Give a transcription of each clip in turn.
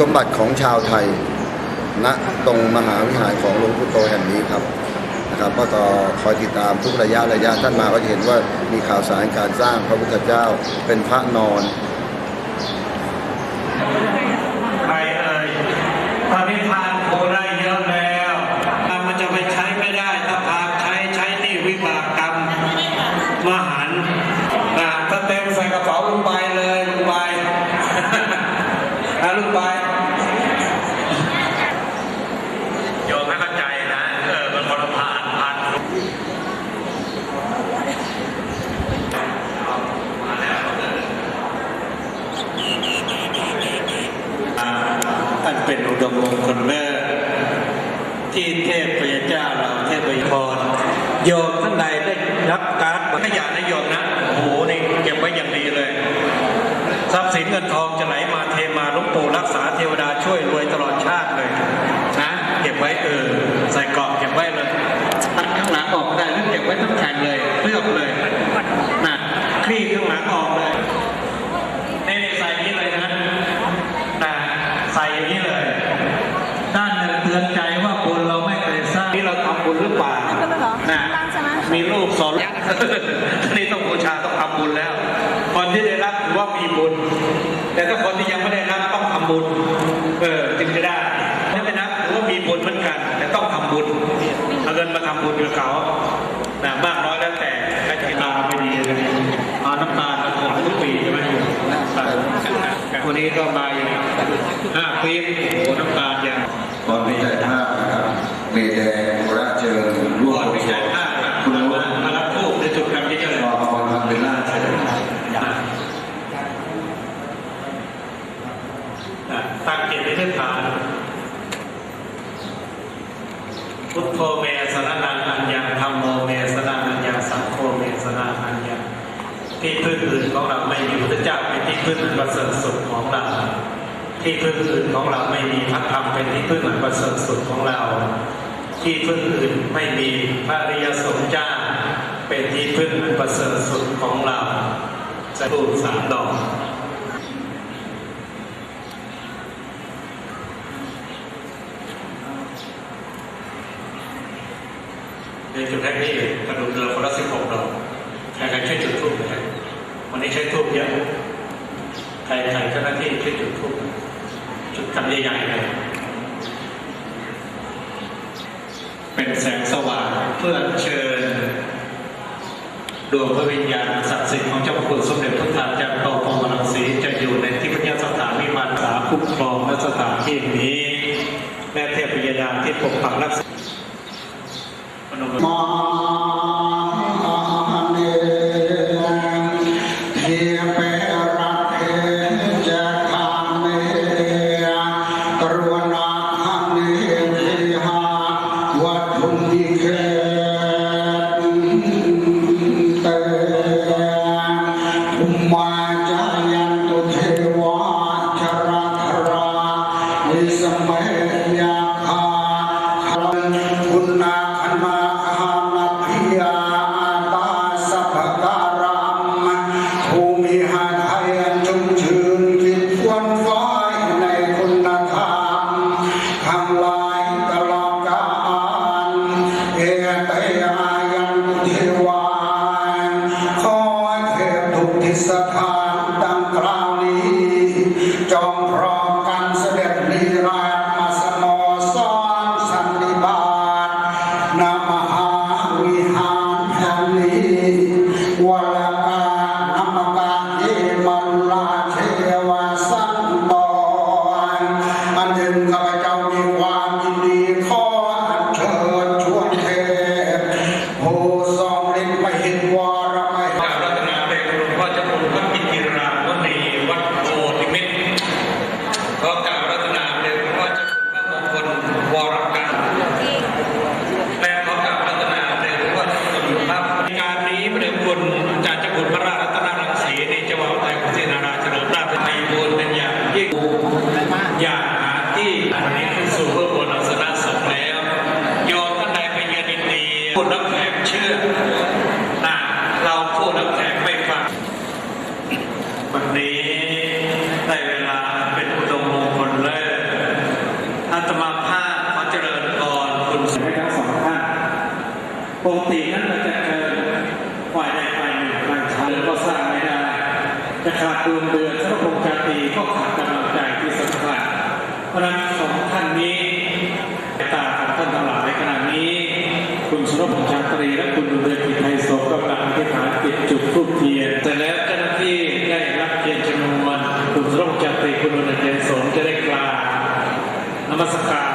สมบัติของชาวไทยณตรงมหาวิหารของหลวงพุทโตแห่งนี้ครับนะครับก็ต่อคอยติดตามทุกระยะระยะท่านมาก็จะเห็นว่ามีข่าวสารการสร้างพระพุทธเจ้าเป็นพระนอน ใครเอ่ยตอนนี้ทานโคได้เยอะแล้วมันจะไปใช้ไม่ได้ ถ้าพาใช้ใช้หนี่วิบากกรรม มหันต์อะถ้าเต็มใส่กระเป๋าลุงไปเลยลุงไป นะลุงไปโยมให้เข้าใจนะ เออ มันคนละผ่านผ่านมาแล้วอ่าท่านเป็นอุดมมงคลเลิศที่เทพพยเจ้าเราเทพยพรโยมท่านใดได้รับการ์ดขยะนะโยมนะ โอ้โห นี่เก็บไว้อย่างดีเลย ทรัพย์สินเงินทองจะไหลมาเทมาหลุงปู่รักษาเทวดาช่วยรวยตลอดชาติเลยนะเก็บไว้เออใส่กรอบเก็บไว้เลยตัดข้างหลังออกได้หรือเก็บไว้ทั้งแผ่นเลยเลือกเลยนะคลี่ข้างหลังออกเลยนี่ใส่อย่างนี้เลยนะนะใส่อย่างนี้เลย ด้านหนึ่งเตือนใจว่าบุญเราไม่เคยสร้างนี่เราทำบุญหรือเปล่าขึ้นแล้วเหรอนะตั้งใช่ไหมมีรูปสอนนี่ต้องบูชาต้องทำบุญแล้วคนที่ได้รับถือว่ามี บุญ แต่ถ้าคนที่ยังไม่ได้รับต้องทำบุญ เออจึงจะได้ถ้าไม่นับถือว่ามีบุญเหมือนกัน แต่ต้องทำบุญเอาเงินมาทำบุญกับเขานะมากน้อยแล้วแต่ใครจะตาไม่ดีเลยเอาน้ำตาลมาถวายทุกปีใช่ไหมน้ำตาลวันนี้ก็มาอย่างห้าปีโอ้น้ำตาลอย่างก่อนพิจัยภานะครับเมแดงโคราชเชิญร่ว ก่ ม อนวิจัยภาพ คุณ มา วุฒิ มารับทูบในจุดแบบนี้เลย รอพรพันเบลล่าเชิญ ตั้งเกียรติที่ฐานพุทโธเมสนานันอัญญาธรรมโมเมสนานัญญาสังโฆเมสนานัญญาที่พึ่งอื่นของเราไม่มีพระเจ้าเป็นที่ พึ่งอันประเสริฐสุดของเรา ที่พึ่งอื่นของเราไม่มีพระธรรมเป็นที่พึ่งอันประเสริฐสุดของเรา ที่พึ่งอื่นไม่มีพระริยสงฆ์เจ้าเป็นที่พึ่งอันประเสริฐสุดของเราจะรูปสามดอกในจุดแรกนี่เรือคนละสิบหกดอกใครใครช่วยจุดทูบหน่อยวันนี้ใช้ทูบเยอะ ใครใครเจ้าหน้า ที่จุดทูบจุดกันใหญ่ๆเลยเป็นแสงสว่างเพื่อเชิญ ดวงพระวิญญาณศักดิ์สิทธิ์ของเจ้าพระคุณสมเด็จพระธาตุเจ้าโตพรหมรังสีจะอยู่ในที่พระเจ้าสถานวิมานสาคุ้มครองและสถานที่นี้แม่เทพยดาที่ปกปักรักษา สัพก จันทรีคุณนนท์เจนสมจะได้กลานมัสการ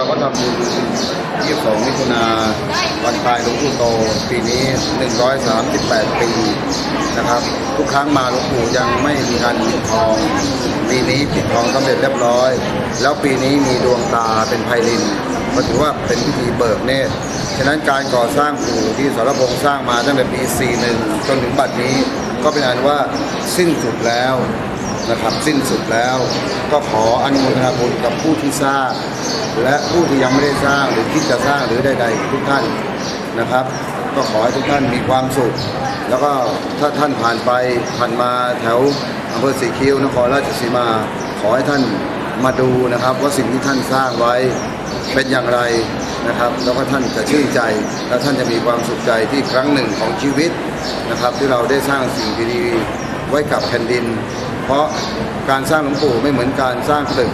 เราก็ทำบุญ22มิถุนาวันตายหลวงปู่โต ปีนี้ 138 ปีนะครับ ทุกครั้งมาหลวงปู่ยังไม่มีการปิดทอง ปีนี้ปิดทองสำเร็จเรียบร้อย แล้วปีนี้มีดวงตาเป็นไพลินก็ถือว่าเป็นพิธีเบิกเนตร ฉะนั้นการก่อสร้างปู่ที่สรพงษ์สร้างมาตั้งแต่ปี 41 จนถึงบัดนี้ก็เป็นอันว่าสิ้นสุดแล้ว นะครับสิ้นสุดแล้ว ก็ขออนุโมทนาบุญกับผู้ที่สร้าง และผู้ที่ยังไม่ได้สร้างหรือคิดจะสร้างหรือใดๆทุกท่านนะครับ ก็ขอให้ทุกท่านมีความสุข แล้วก็ถ้าท่านผ่านไปผ่านมาแถวอำเภอสีคิ้วนครราชสีมา ขอให้ท่านมาดูนะครับ ว่าสิ่งที่ท่านสร้างไว้เป็นอย่างไรนะครับแล้วก็ท่านจะชื่นใจและท่านจะมีความสุขใจที่ครั้งหนึ่งของชีวิตนะครับ ที่เราได้สร้างสิ่งดีๆไว้กับแผ่นดิน เพราะการสร้างหลวงปู่ไม่เหมือนการสร้างตึก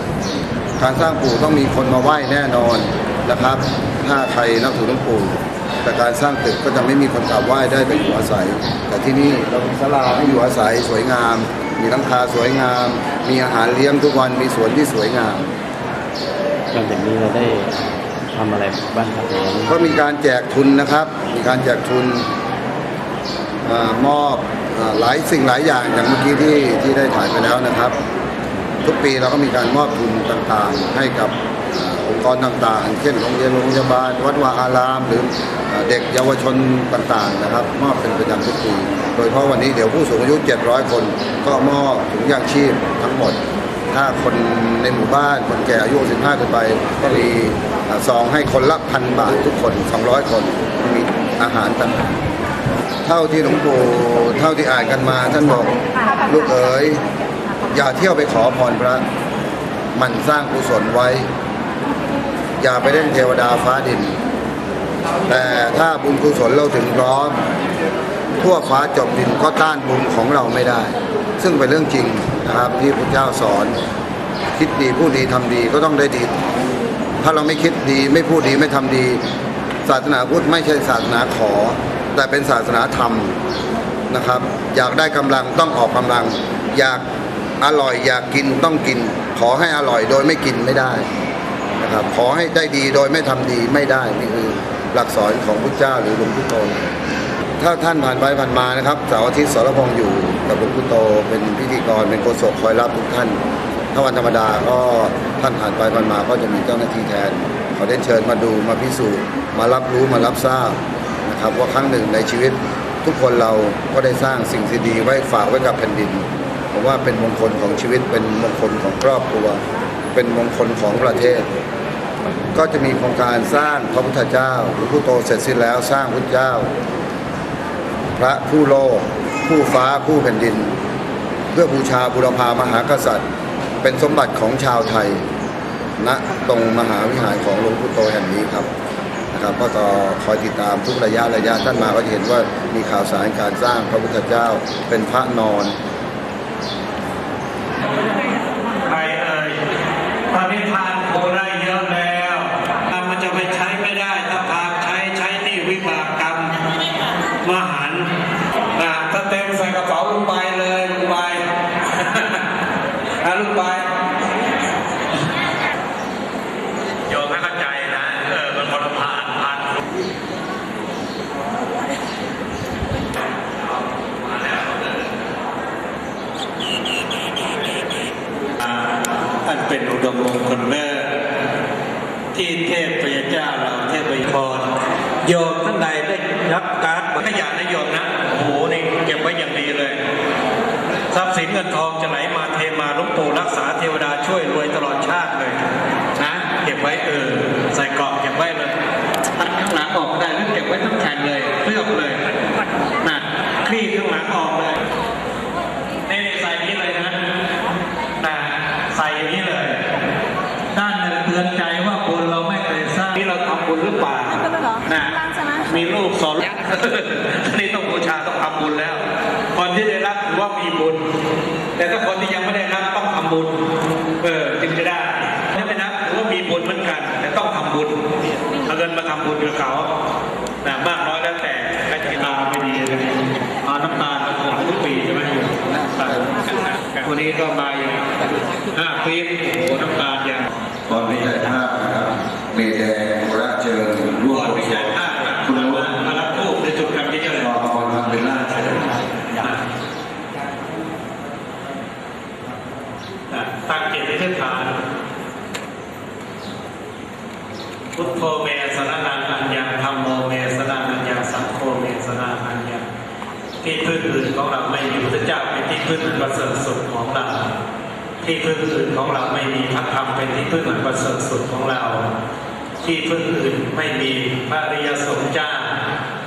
การสร้างปู่ต้องมีคนมาไหว้แน่นอนนะครับ ถ้าใครนับถือหลวงปู่แต่การสร้างตึกก็จะไม่มีคนกราบไหว้ได้เป็นอยู่อาศัย แต่ที่นี่เรามีศาลาให้อยู่อาศัยสวยงาม มีหลังคาสวยงาม มีอาหารเลี้ยงทุกวันมีสวนที่สวยงามหลังจากนี้เราได้ทำอะไรบ้างครับผมก็มีการแจกทุนนะครับ มีการแจกทุนเออมอบเออ หลายสิ่งหลายอย่างอย่างเมื่อกี้ที่ที่ได้ถ่ายไปแล้วนะครับ ทุกปีเราก็มีการมอบทุนต่างๆ ให้กับองค์กรต่างๆ เช่นโรงเรียนโรงพยาบาล วัดวาอาราม หรือเด็กเยาวชนต่างๆนะครับ มอบเป็นประจำทุกปี โดยเฉพาะวันนี้เดี๋ยวผู้สูงอายุ 700 คน ก็มอบถุงยางชีพทั้งหมด ถ้าคนในหมู่บ้านคนแก่อายุ 15ขึ้นไป ก็มีเอ่อซองให้คนละพันบาททุกคน 200 คน มีอาหารต่างๆ เท่าที่หลวงปู่เท่าที่อ่านกันมา ท่านบอกลูกเอ๋ยอย่าเที่ยวไปขอพรพระ มันสร้างกุศลไว้ อย่าไปเล่นเทวดาฟ้าดิน แต่ถ้าบุญกุศลเราถึงพร้อม ทั่วฟ้าจบดินก็ต้านบุญของเราไม่ได้ ซึ่งเป็นเรื่องจริงนะครับที่พระเจ้าสอน คิดดีพูดดีทำดีก็ต้องได้ดี ถ้าเราไม่คิดดีไม่พูดดีไม่ทำดี ศาสนาพุทธไม่ใช่ศาสนาขอ แต่เป็นศาสนาธรรมนะครับ อยากได้กำลังต้องออกกำลัง อยากอร่อยอยากกินต้องกิน ขอให้อร่อยโดยไม่กินไม่ได้นะครับขอให้ได้ดีโดยไม่ทำดีไม่ได้นี่คือหลักสอนของพุทธเจ้าหรือหลวงพ่อโตถ้าท่านผ่านไปผ่านมานะครับเสาร์อาทิตย์สรพงษ์อยู่กับหลวงพ่อโตเป็นพิธีกรเป็นโฆษกคอยรับทุกท่าน ถ้าวันธรรมดาก็ท่านผ่านไปผ่านมาก็จะมีเจ้าหน้าที่แทนเขาได้เชิญมาดูมาพิสูจน์มารับรู้มารับทราบ นะครับว่าครั้งหนึ่งในชีวิตทุกคนเราก็ได้สร้างสิ่งที่ดีไว้ฝากไว้กับแผ่นดินผมว่าเป็นมงคลของชีวิตเป็นมงคลของครอบครัว เป็นมงคลของประเทศ ก็จะมีโครงการสร้างพระพุทธเจ้าหลวงพ่อโตเสร็จสิ้นแล้วสร้างพุทธเจ้า พระผู้โลก ผู้ฟ้าผู้แผ่นดิน เพื่อบูชาบุรพามหากษัตริย์ เป็นสมบัติของชาวไทยณตรงมหาวิหารของหลวงปู่โตแห่งนี้ครับ นะครับก็ต่อคอยติดตามทุกระยะระยะท่านมาก็จะเห็นว่ามีข่าวสารการสร้างพระพุทธเจ้าเป็นพระนอนใครเอ่ยตอนนี้ทานโคได้เยอะแล้วอะมันจะไปใช้ไม่ได้ถ้าพาใช้ใช้หนี่วิบากกรรมมหันต์นะถ้าเต็มใส่กระเป๋าลุงใบเลยลุงใบ นะลุงใบโยมให้เข้าใจนะ เออมันคนละผ่านผ่านอ่าท่าน เป็นอุดมมงคลเลิศที่เทพพยาเจ้าเราเทพพรโยมท่านใดได้รับการขยะนโยมนะโอ้โหนี่เก็บไว้อย่างดีเลย ทรัพย์สินเงินทองจะไหลมาเทมาลุงปู่รักษาเทวดาช่วยรวยตลอดชาติเลยนะเก็บไว้เออใส่กรอบเก็บไว้เลยตัดข้างหลังออกได้หรือเก็บไว้ทั้งแผ่นเลยเลือกเลยนะคลี่ข้างหลังออกเลยนี่ใส่อย่างนี้เลยนะนะใส่อย่างนี้เลย ด้านหนึ่งเตือนใจว่าบุญเราไม่เคยสร้างนี่เราทำบุญหรือเปล่านะมีลูกสอนนี่ต้องบูชาต้องทำบุญแล้ว คนที่ได้รับถือว่ามีบุญ แต่ถ้าคนที่ยังไม่ได้รับต้องทำบุญ เออจึงจะได้ถ้าไม่รับถือว่ามีบุญเหมือนกัน แต่ต้องทำบุญเอาเงินมาทำบุญกับเขานะมากน้อยแล้วแต่ใครจะตาไม่ดีเลยเอาน้ำตาลมาถวายทุกปีใช่ไหมอยู่วันนี้ก็มาอย่างห้าปีโอ้โหน้ำตา อนวิจัยภาพนะคเมดงราเจิญร่วมวิจัยภาพคุณวุฒิมารับทูบในจุดกำจัดเลยรอพรทำเป็นล่าใช่ไหมตั้งเกตในเส้นทางพุทโธเมสนานันอัญญาธรรมโมเมสนานัญญาสังโฆเมสนานัญญาที่พึ่งอื่นของเราไม่มีพระเจ้าเป็นที่พึ่งประเสริฐสุดของเรา ที่พึ่งอื่นของเราไม่มีพระธรรมเป็นที่พึ่งอันประเสริฐสุดของเรา ที่พึ่งอื่นไม่มีพระริยสงฆ์เจ้า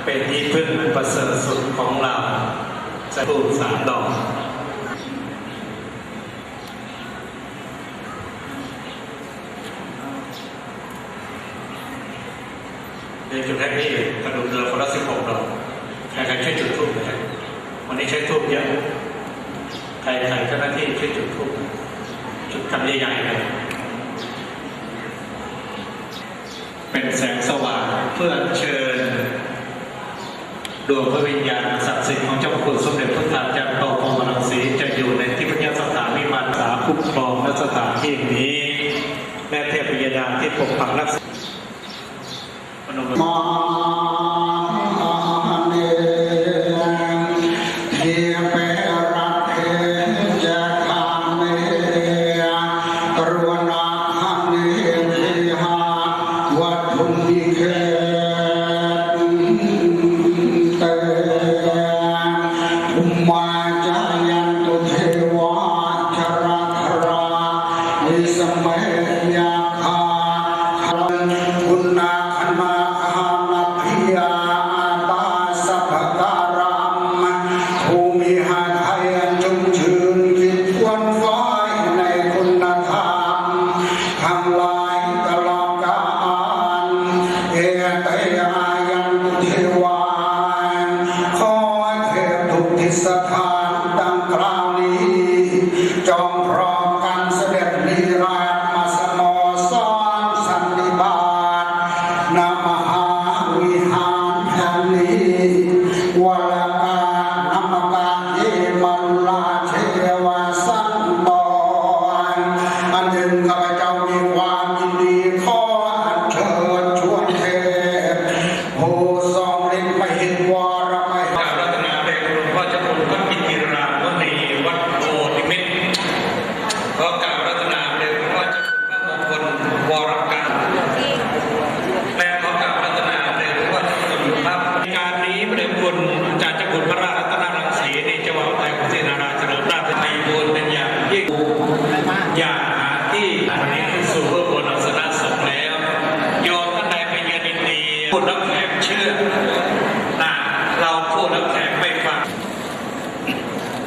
เป็นที่พึ่งอันประเสริฐสุดของเราจะปูสามดอกในจุดแรกนี่กระดูกเรือคนละสิบหกดอกใครๆช่วยจุดทูบนะครับวันนี้ใช้ทูบเยอะใครใครเจ้าหน้าที่ช่วยจุดทูบจุด กันใหญ่ๆเลยเป็นแสงสว่างเพื่อเชิญดวงพระวิญญาณศักดิ์สิทธิ์ของเจ้าพระคุณสมเด็จพระธาตุจันโตพรหมรังสีจะอยู่ในที่พระสถานวิมานสาคุ้มครองและสถานที่นี้และเทพยดาที่ปกปักรักษามมือม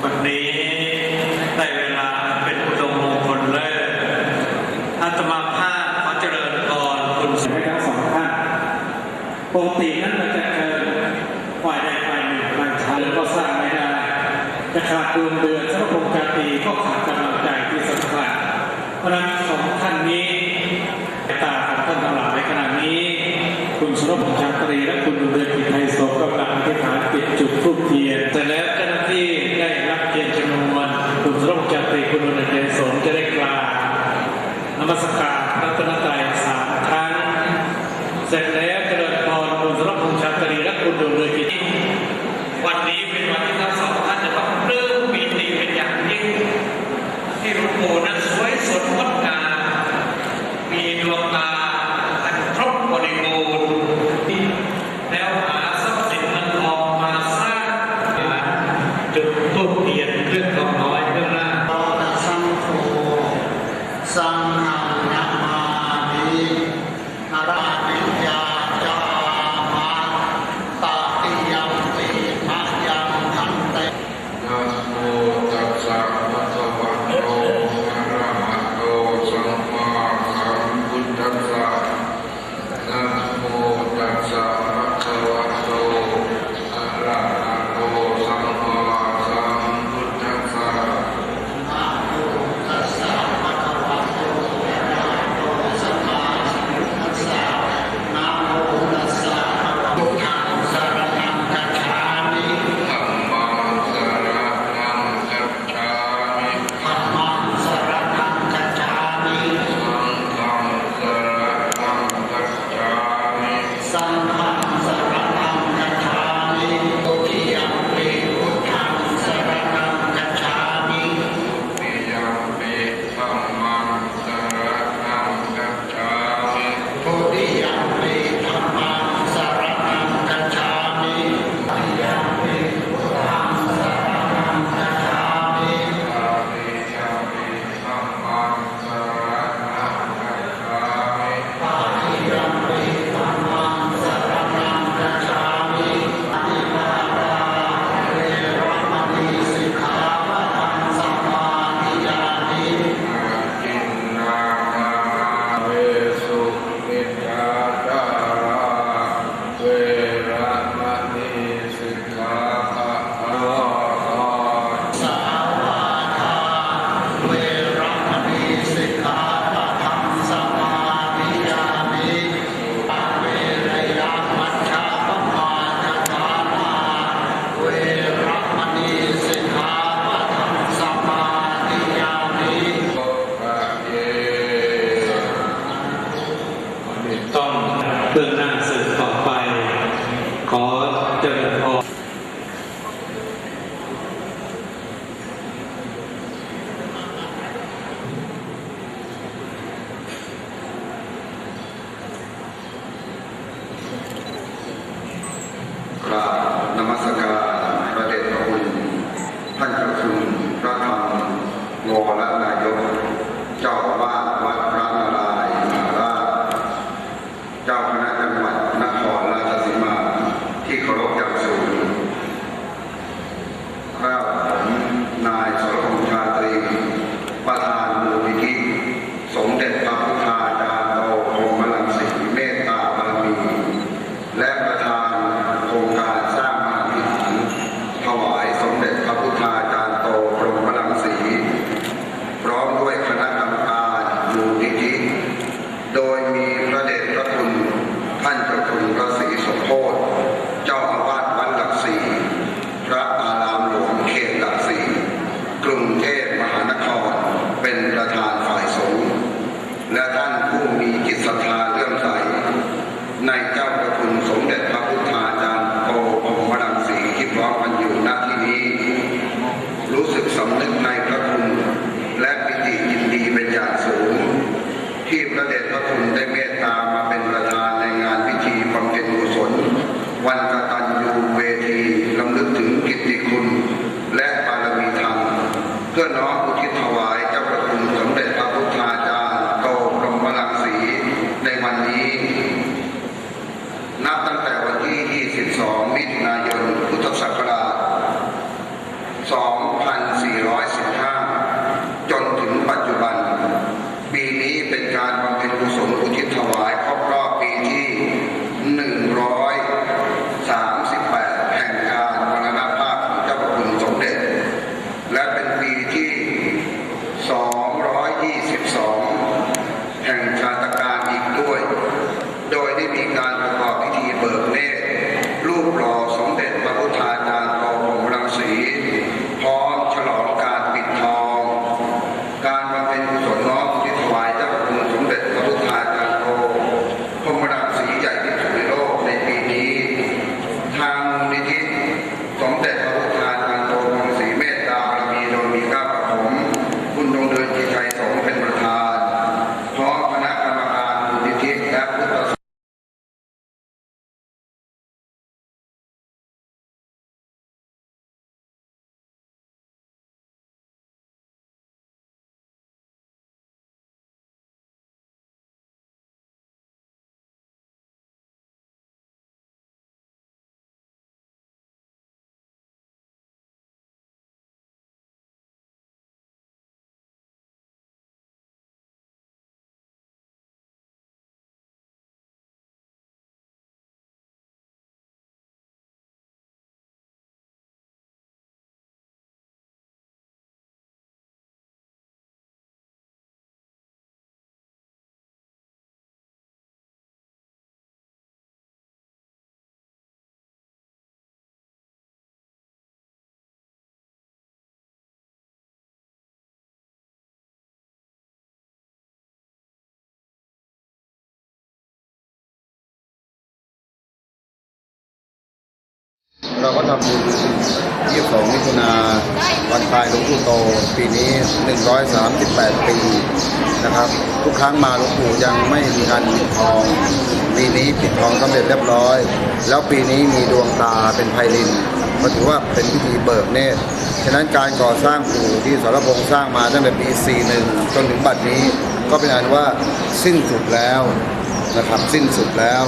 วันนี้ได้เวลาเป็นอุดมมงคลเลิศอาตมาภาพขอเจริญพรคุณสมัยทั้งสองท่านปกตินั้นมันจะเกินฝ่ายใดฝ่ายหนึ่งบางชั้นก็สร้างไม่ได้จะขาดดวงเดือนสำหรับองค์การตีก็ขาดกำลังใจที่สำคัญเพราะนั้นสองท่านนี้ตาของท่านทั้งหลายขณะนี้ คุณสุรพงษ์ชาตรีและคุณดุลเดือนกิจไทยสมกำลังอธิษฐานจิตจุดทูปเทียนแต่แล้ว รพงษ์ชาตรีคุณวันเดือนกิจสมจะได้กลานมัสการ เราก็ทำบุญ22มิถุนาวันตายหลวงปู่โต ปีนี้ 138 ปีนะครับ ทุกครั้งมาหลวงปู่ยังไม่มีการปิดทอง ปีนี้ปิดทองสำเร็จเรียบร้อย แล้วปีนี้มีดวงตาเป็นไพลินก็ถือว่าเป็นพิธีเบิกเนตร ฉะนั้นการก่อสร้างปู่ที่สรพงษ์สร้างมาตั้งแต่ปี 41 จนถึงบัดนี้ ก็เป็นอันว่าสิ้นสุดแล้ว นะครับสิ้นสุดแล้ว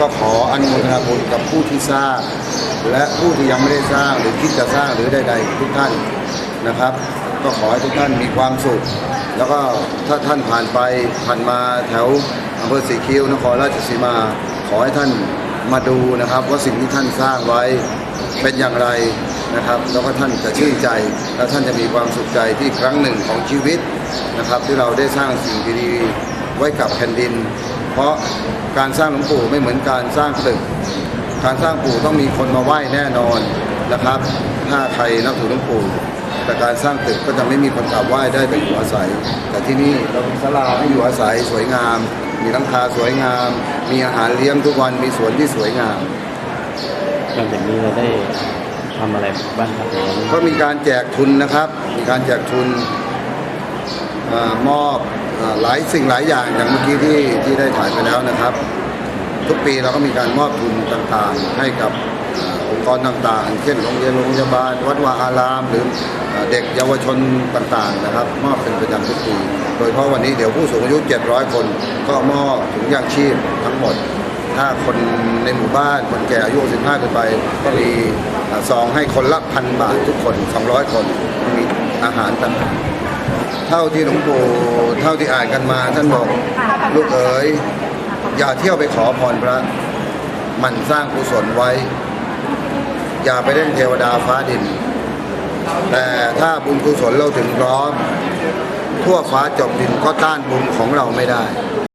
ก็ขออนุโมทนาบุญกับผู้ที่สร้าง และผู้ที่ยังไม่ได้สร้างหรือคิดจะสร้างหรือใดๆทุกท่านนะครับ ก็ขอให้ทุกท่านมีความสุข แล้วก็ถ้าท่านผ่านไปผ่านมาแถวอำเภอสีคิ้วนครราชสีมา ขอให้ท่านมาดูนะครับ ว่าสิ่งที่ท่านสร้างไว้เป็นอย่างไรนะครับ แล้วก็ท่านจะชื่นใจ และท่านจะมีความสุขใจที่ครั้งหนึ่งของชีวิตนะครับ ที่เราได้สร้างสิ่งดีๆไว้กับแผ่นดิน เพราะการสร้างหลวงปู่ไม่เหมือนการสร้างตึก การสร้างปู่ต้องมีคนมาไหว้แน่นอนนะครับ ถ้าใครนับถือหลวงปู่ แต่การสร้างตึกก็จะไม่มีคนกราบไหว้ได้แต่อยู่อาศัย แต่ที่นี่เรามีศาลาให้อยู่อาศัยสวยงาม มีหลังคาสวยงาม มีอาหารเลี้ยงทุกวัน มีสวนที่สวยงามหลังจากนี้เราได้ทำอะไรบ้างครับในวันนี้ก็มีการแจกทุนนะครับ มีการแจกทุนเออมอบเอ่อ หลายสิ่งหลายอย่างอย่างเมื่อกี้ที่ที่ได้ถ่ายไปแล้วนะครับ ทุกปีเราก็มีการมอบทุนต่างๆ ให้กับองค์กรต่างๆ เช่นโรงเรียนโรงพยาบาล วัดวาอาราม หรือเด็กเยาวชนต่างๆนะครับ มอบเป็นประจำทุกปี โดยเฉพาะวันนี้เดี๋ยวผู้สูงอายุ 700 คน ก็มอบถุงยางชีพทั้งหมด ถ้าคนในหมู่บ้านคนแก่อายุ 15ขึ้นไป ก็มีซองให้คนละพันบาททุกคน 200 คนมีอาหารต่างๆ ท่าที่หลวงปู่เท่าที่อ่านกันมาท่านบอกลูกเอ๋ยอย่าเที่ยวไปขอพรพระมันสร้างกุศลไว้ อย่าไปเล่นเทวดาฟ้าดิน แต่ถ้าบุญกุศลเราถึงพร้อม ทั่วฟ้าจบดินก็ต้านบุญของเราไม่ได้